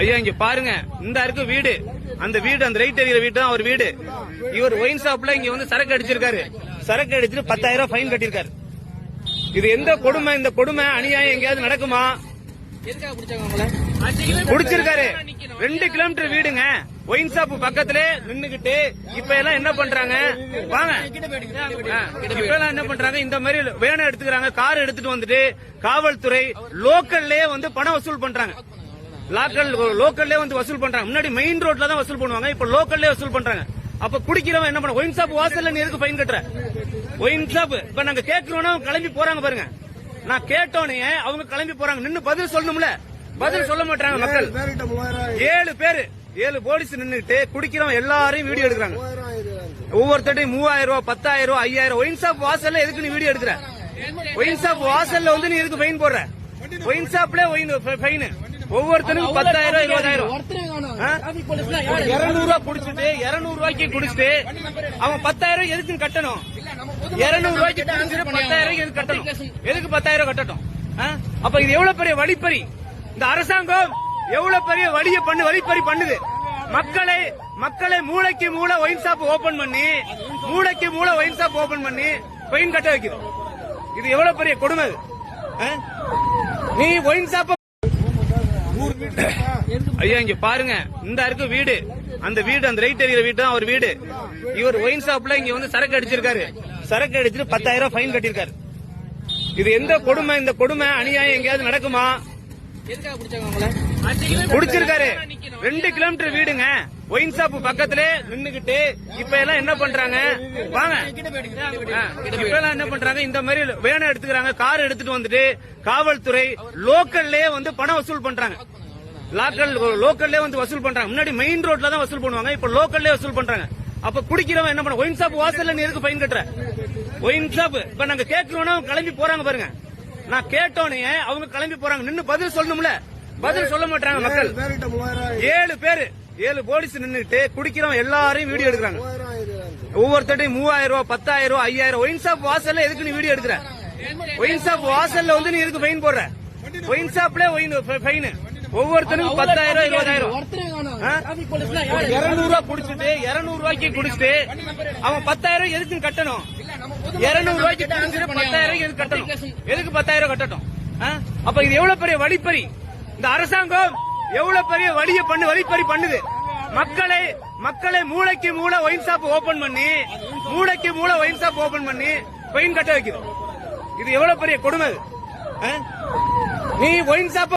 ஐயா இங்க பாருங்க. இந்த இருக்கு வீடு. அந்த வீடு அந்த ரைட் எரியிற வீடு தான் அவர் வீடு. இவர் ஒயின் ஷாப்ல இங்க வந்து சரக்கு அடிச்சிருக்காரு. சரக்கு அடிச்சுட்டு பத்தாயிரம் ரூபாய் ஃபைன் கட்டியிருக்காரு. இது எந்த கொடுமை இந்த கொடுமை? அநியாயம் எங்கேயாவது நடக்குமா? குடிச்சிருக்காரு. ரெண்டு கிலோமீட்டர் வீடுங்க. ஒயின் ஷாப் பக்கத்துல நின்னுகிட்டு இப்ப எல்லாம் என்ன பண்றாங்க? வாங்க. இப்ப எல்லாம் என்ன பண்றாங்க? இந்த மாதிரி வேனை எடுத்துக்கிறாங்க. கார் எடுத்துட்டு வந்துட்டு காவல்துறை லோக்கல்லே வந்து பணம் வசூல் பண்றாங்க. லாக்கல் லோக்கல்லே வந்து வசூல் பண்றாங்க. முன்னாடி மெயின் ரோட்ல தான் வசூல் பண்ணுவாங்க இப்ப லோக்கல்லே வசூல் பண்றாங்க. அப்ப குடிக்கிறவன் என்ன பண்ண ஒயின் ஷாப் வாசல்ல நீ எதுக்கு ஃபைன் கட்டுற? ஒயின் ஷாப் இப்ப நாங்க கேட்கிறோம்னா கிளம்பி போறாங்க பாருங்க. நான் கேட்டோனே அவங்க கிளம்பி போறாங்க. நின்னு பதில் சொல்லணும்ல. பதில் சொல்ல மாட்டாங்க மக்கள். ஏழு பேரு ஏழு போலீஸ் நின்னுட்டு குடிக்கிறவன் எல்லாரையும் வீடியோ எடுக்கிறாங்க. ஒவ்வொருத்தட்டையும் மூவாயிரம் ரூபாய் பத்தாயிரம் ரூபாய் ஐயாயிரம் ஒயின் ஷாப் வாசல்ல எதுக்கு நீ வீடியோ எடுக்கிற? ஒயின் ஷாப் வாசல்ல வந்து நீ எதுக்கு ஃபைன் போடுற? ஒயின் ஷாப்ல ஒயின் ஃபைன் ஒவ்வொருத்தனுக்கும் பத்தாயிரம் ரூபாய் இருபதாயிரம். இருநூறு ரூபாய் குடிச்சிட்டு இருநூறு ரூபாய்க்கு குடிச்சிட்டு அவன் பத்தாயிரம் எதுக்கு கட்டணும்? இருநூறு ரூபாய்க்கு குடிச்சிட்டு பத்தாயிரம் எதுக்கு கட்டணும்? எதுக்கு பத்தாயிரம் கட்டட்டும்? அப்ப இது எவ்வளவு பெரிய வழிப்பறி? இந்த அரசாங்கம் எவ்வளவு பெரிய வழிய பண்ணு வழிப்பறி பண்ணுது? மக்களை மக்களை மூளைக்கு மூளை ஒயின் ஷாப் ஓபன் பண்ணி மூளைக்கு மூளை ஒயின் ஷாப் ஓபன் பண்ணி ஃபைன் கட்ட வைக்குது. இது எவ்வளவு பெரிய கொடுமை? நீ ஒயின் ஷாப் ஐயா இங்க பாருங்க. இந்த இருக்கு வீடு. அந்த வீடு அந்த ரைட் எறிகிற வீடு தான் அவர் வீடு. இவர் ஒயின் ஷாப்ல இங்க வந்து சரக்கு அடிச்சிருக்காரு. சரக்கு அடிச்சுட்டு பத்தாயிரம் ரூபாய் ஃபைன் கட்டிருக்காரு இது எந்த கொடுமை? இந்த கொடுமை அநியாயம் எங்கேயாவது நடக்குமா? குடிச்சிருக்காரு. ரெண்டு கிலோமீட்டர் வீடுங்க. ஒயின் ஷாப் பக்கத்துல நின்னுகிட்டு இப்ப எல்லாம் என்ன பண்றாங்க? வாங்க. இப்ப எல்லாம் என்ன பண்றாங்க? இந்த மாதிரி வேனை எடுத்துக்கிறாங்க. கார் எடுத்துட்டு வந்துட்டு காவல்துறை லோக்கல்லே வந்து பணம் வசூல் பண்றாங்க. லாக்கல் லோக்கல்லே வந்து வசூல் பண்றாங்க. முன்னாடி மெயின் ரோட்ல தான் வசூல் பண்ணுவாங்க இப்ப லோக்கல்லே வசூல் பண்றாங்க. அப்ப குடிக்கிறவன் என்ன பண்ண ஒயின் ஷாப் வாசல்ல நீ எதுக்கு ஃபைன் கட்டுற? ஒயின் ஷாப் இப்ப நாங்க கேட்கிறோம்னா அவங்க கிளம்பி போறாங்க பாருங்க. நான் கேட்டோனே அவங்க கிளம்பி போறாங்க. நின்னு பதில் சொல்லணும்ல. பதில் சொல்ல மாட்டாங்க மக்கள். ஏழு பேரு. ஏழு போலீஸ் நின்னுட்டு குடிக்கிறவன் எல்லாரையும் வீடியோ எடுக்கிறாங்க. ஒவ்வொருத்தட்டையும் மூவாயிரம் ரூபாய் பத்தாயிரம் ரூபாய் ஐயாயிரம் ஒயின் ஷாப் வாசல்ல எதுக்கு நீ வீடியோ எடுக்கிற? ஒயின் ஷாப் வாசல்ல வந்து நீ எதுக்கு ஃபைன் போடுற? ஒயின் ஷாப்ல ஒயின் ஃபைன் ஒவ்வொருத்தனுக்கும் பத்தாயிரம் இருபதாயிரம். இருநூறு ரூபாய் குடிச்சிட்டு இருநூறு ரூபாய்க்கு குடிச்சிட்டு அவன் பத்தாயிரம் எதுக்கு கட்டணும்? இருநூறு ரூபாய்க்கு குடிச்சிட்டு பத்தாயிரம் எதுக்கு கட்டணும்? எதுக்கு பத்தாயிரம் கட்டட்டும்? ஆ? அப்ப இது எவ்வளவு பெரிய வழிப்பறி? இந்த அரசாங்கம் எவ்வளவு பெரிய வழிய பண்ணு வழிப்பறி பண்ணுது? மக்களை மக்களை மூளைக்கு மூளை ஒயின் ஷாப் ஓபன் பண்ணி மூளைக்கு மூளை ஒயின் ஷாப் ஓபன் பண்ணி ஃபைன் கட்ட வைக்குது. இது எவ்வளவு பெரிய கொடுமை? நீ ஒயின் ஷாப்